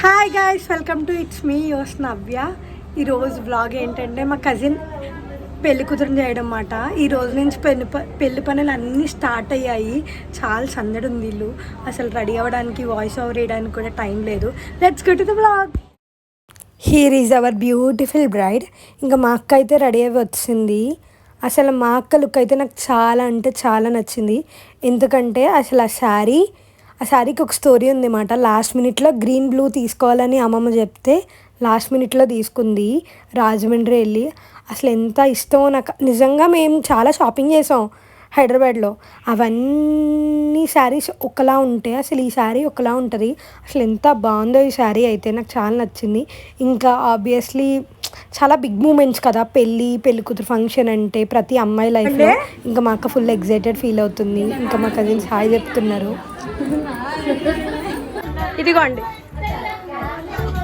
Hi guys welcome to it's me yours Navya ఈరోజు blog ఏంటంటే మా కజిన్ పెళ్ళి కూతురు చేయడం అన్నమాట ఈ రోజు నుంచి పెళ్ళి ప పెళ్ళి పనులు అన్నీ స్టార్ట్ అయ్యాయి. చాలా సందడి ఉంది ఇల్లు అసలు రెడీ అవ్వడానికి వాయిస్ ఓవర్ వేయడానికి కూడా టైం లేదు. Let's get the blog here is our beautiful bride ఇంకా మా అక్క అయితే రెడీ అయ్యి వచ్చింది. అసలు మా అక్క లుక్ అయితే నాకు చాలా అంటే చాలా నచ్చింది. ఎందుకంటే అసలు ఆ శారీ ఆ శారీకి ఒక స్టోరీ ఉంది అన్నమాట లాస్ట్ మినిట్లో గ్రీన్ బ్లూ తీసుకోవాలని అమ్మమ్మ చెప్తే లాస్ట్ మినిట్లో తీసుకుంది రాజమండ్రి వెళ్ళి. అసలు ఎంత ఇష్టమో నాకు. నిజంగా మేము చాలా షాపింగ్ చేసాం హైదరాబాద్లో. అవన్నీ శారీస్ ఒకలా ఉంటే అసలు ఈ శారీ ఒకలా ఉంటుంది. అసలు ఎంత బాగుందో ఈ శారీ అయితే నాకు చాలా నచ్చింది. ఇంకా ఆబ్వియస్లీ చాలా బిగ్ మూమెంట్స్ కదా. పెళ్ళి పెళ్ళి కూతురు ఫంక్షన్ అంటే ప్రతి అమ్మాయి లైఫ్లో ఇంకా మా అక్క ఫుల్ ఎగ్జైటెడ్ ఫీల్ అవుతుంది. ఇంకా మా కజిన్స్ హాయ్ చెప్తున్నారు. ఇదిగోండి.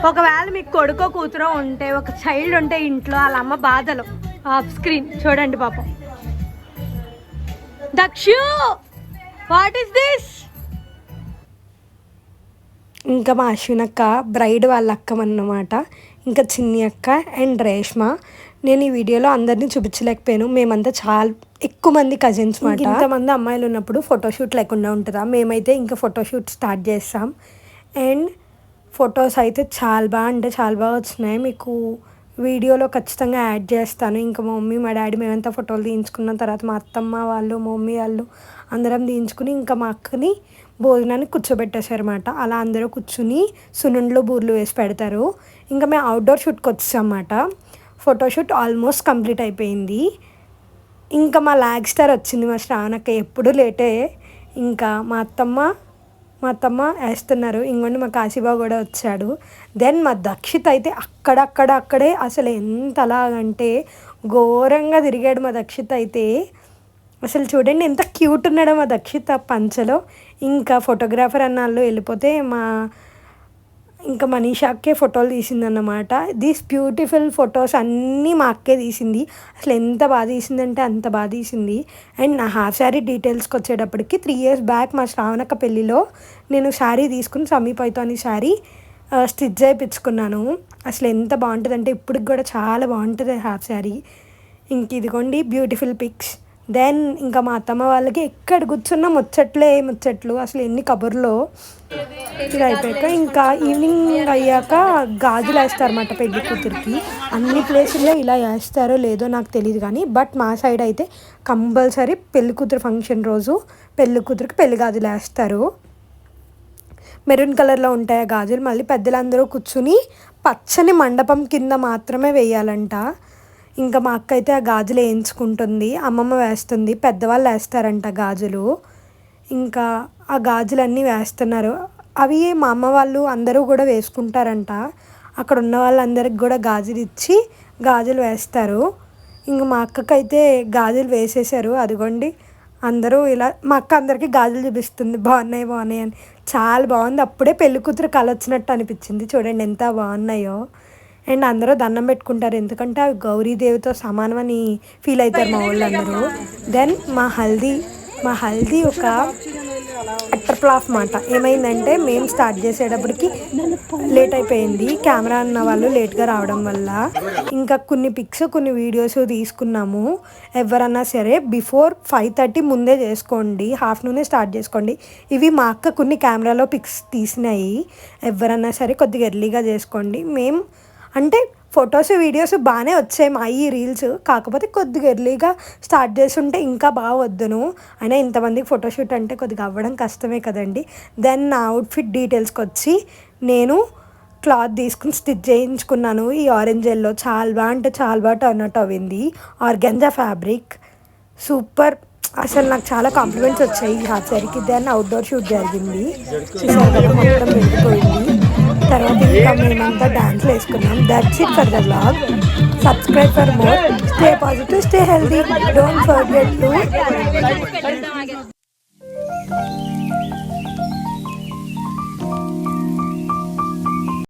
ఒకవేళ మీకు కొడుకో కూతురో ఉంటే ఒక చైల్డ్ ఉంటే ఇంట్లో వాళ్ళ అమ్మ బాధలు. ఆఫ్ స్క్రీన్ చూడండి పాపం. దక్షు వాట్ ఈస్ దిస్ ఇంకా మా అశ్వినక్క బ్రైడ్ వాళ్ళ అక్క అన్నమాట. ఇంకా చిన్ని అక్క అండ్ రేష్మ. నేను ఈ వీడియోలో అందరినీ చూపించలేకపోయాను. మేమంతా చాలా ఎక్కువ మంది కజిన్స్ మాట. ఇంతమంది అమ్మాయిలు ఉన్నప్పుడు ఫోటోషూట్ లేకుండా ఉంటుందా? మేమైతే ఇంకా ఫోటోషూట్ స్టార్ట్ చేస్తాం. అండ్ ఫొటోస్ అయితే చాలా బాగా అంటే చాలా బాగా వచ్చినాయి. మీకు వీడియోలో ఖచ్చితంగా యాడ్ చేస్తాను. ఇంకా మా మమ్మీ మా డాడీ మేమంతా ఫోటోలు తీయించుకున్న తర్వాత మా అత్తమ్మ వాళ్ళు మా మమ్మీ వాళ్ళు అందరం తీయించుకుని ఇంకా మా అక్కని భోజనాన్ని కూర్చోబెట్టేశారన్నమాట అలా అందరూ కూర్చుని సున్నుండ్లో బూర్లు వేసి పెడతారు. ఇంకా మేము అవుట్డోర్ షూట్కి వచ్చామన్నమాట ఫోటోషూట్ ఆల్మోస్ట్ కంప్లీట్ అయిపోయింది. ఇంకా మా లాగ్ స్టార్ వచ్చింది మా శ్రావణక్క ఎప్పుడు లేటే ఇంకా మా అత్తమ్మ మా అత్తమ్మ వేస్తున్నారు. ఇంకోండి మా కాశీబాబు కూడా వచ్చాడు. దెన్ మా దక్షిత్ అయితే అక్కడక్కడ అక్కడే అసలు ఎంతలాగంటే ఘోరంగా తిరిగాడు మా దక్షిత్ అయితే. అసలు చూడండి ఎంత క్యూట్ ఉన్నాడో మా దక్షిత్ ఆ పంచలో. ఇంకా ఫోటోగ్రాఫర్ అన్న వాళ్ళు వెళ్ళిపోతే మా ఇంకా మనీషాకే ఫోటోలు తీసిందన్నమాట. దీస్ బ్యూటిఫుల్ ఫొటోస్ అన్నీ మా అక్కే తీసింది. అసలు ఎంత బాగా తీసిందంటే అంత బాగా తీసింది. అండ్ నా హాఫ్ శారీ డీటెయిల్స్కి వచ్చేటప్పటికి త్రీ ఇయర్స్ బ్యాక్ మా శ్రావణక పెళ్ళిలో నేను శారీ తీసుకుని సమీపైతో అని శారీ స్టిచ్ చేయించుకున్నాను. అసలు ఎంత బాగుంటుందంటే ఇప్పటికి కూడా చాలా బాగుంటుంది హాఫ్ శారీ ఇంక ఇదిగోండి బ్యూటిఫుల్ పిక్స్ దెన్ ఇంకా మా అత్తమ్మ వాళ్ళకి ఎక్కడ కూర్చున్నా ముచ్చట్లే ముచ్చట్లు. అసలు ఎన్ని కబుర్లో. ఇలా అయిపోయాక ఇంకా ఈవినింగ్ అయ్యాక గాజులు వేస్తారన్నమాట పెళ్ళి కూతురికి. అన్ని ప్లేసుల్లో ఇలా వేస్తారో లేదో నాకు తెలియదు కానీ బట్ మా సైడ్ అయితే కంపల్సరీ పెళ్ళి కూతురు ఫంక్షన్ రోజు పెళ్ళి కూతురికి పెళ్ళి గాజులు వేస్తారు. మెరూన్ కలర్లో ఉంటాయి ఆ గాజులు. మళ్ళీ పెద్దలందరూ కూర్చుని పచ్చని మండపం కింద మాత్రమే వేయాలంట. ఇంకా మా అక్క అయితే ఆ గాజులు వేయించుకుంటుంది అమ్మమ్మ వేస్తుంది పెద్దవాళ్ళు వేస్తారంట గాజులు. ఇంకా ఆ గాజులన్నీ వేస్తున్నారు. అవి మా అమ్మ వాళ్ళు అందరూ కూడా వేసుకుంటారంట. అక్కడ ఉన్న వాళ్ళందరికి కూడా గాజులు ఇచ్చి గాజులు వేస్తారు. ఇంకా మా అక్కకైతే గాజులు వేసేసారు అదిగోండి అందరూ ఇలా మా అక్క అందరికీ గాజులు చూపిస్తుంది. బాగున్నాయి బాగున్నాయి అని. చాలా బాగుంది. అప్పుడే పెళ్ళి కూతురు కళ వచ్చినట్టు అనిపించింది. చూడండి ఎంత బాగున్నాయో. అండ్ అందరూ దండం పెట్టుకుంటారు. ఎందుకంటే అవి గౌరీదేవితో సమానమని ఫీల్ అవుతారు మా వాళ్ళందరూ. దెన్ మా హల్దీ మా హల్దీ ఒక అట్టర్ మాట. ఏమైందంటే మేము స్టార్ట్ చేసేటప్పటికి లేట్ అయిపోయింది. కెమెరా అన్న వాళ్ళు లేట్గా రావడం వల్ల. ఇంకా కొన్ని పిక్స్ కొన్ని వీడియోస్ తీసుకున్నాము. ఎవరన్నా సరే బిఫోర్ ఫైవ్ థర్టీ ముందే చేసుకోండి. హాఫ్ నూనే స్టార్ట్ చేసుకోండి. ఇవి మా అక్క కొన్ని కెమెరాలో పిక్స్ తీసినాయి. ఎవరన్నా సరే కొద్దిగా ఎర్లీగా చేసుకోండి. మేము అంటే ఫొటోస్ వీడియోస్ బాగానే వచ్చాయి మా ఈ రీల్స్. కాకపోతే కొద్దిగా ఎర్లీగా స్టార్ట్ చేస్తుంటే ఇంకా బాగా వద్దును. అయినా ఇంతమందికి ఫోటోషూట్ అంటే కొద్దిగా అవ్వడం కష్టమే కదండి. దెన్ నా అవుట్ఫిట్ డీటెయిల్స్కి వచ్చి నేను క్లాత్ తీసుకుని స్టిచ్ చేయించుకున్నాను. ఈ ఆరెంజ్ ఎల్లో చాలా బాగా అంటే చాలా బాగా టర్న్ అవుట్ అయింది ఆర్గెంజా ఫ్యాబ్రిక్ సూపర్ అసలు నాకు చాలా కాంప్లిమెంట్స్ వచ్చాయి ఈ హాఫ్ సారీకి. దెన్ అవుట్డోర్ షూట్ జరిగింది. మొత్తం వెళ్ళిపోయింది తర్వాత ఇంకా మేమంతా డాన్స్లు వేసుకున్నాం. That's it for the blog subscribe for more stay positive stay healthy don't forget to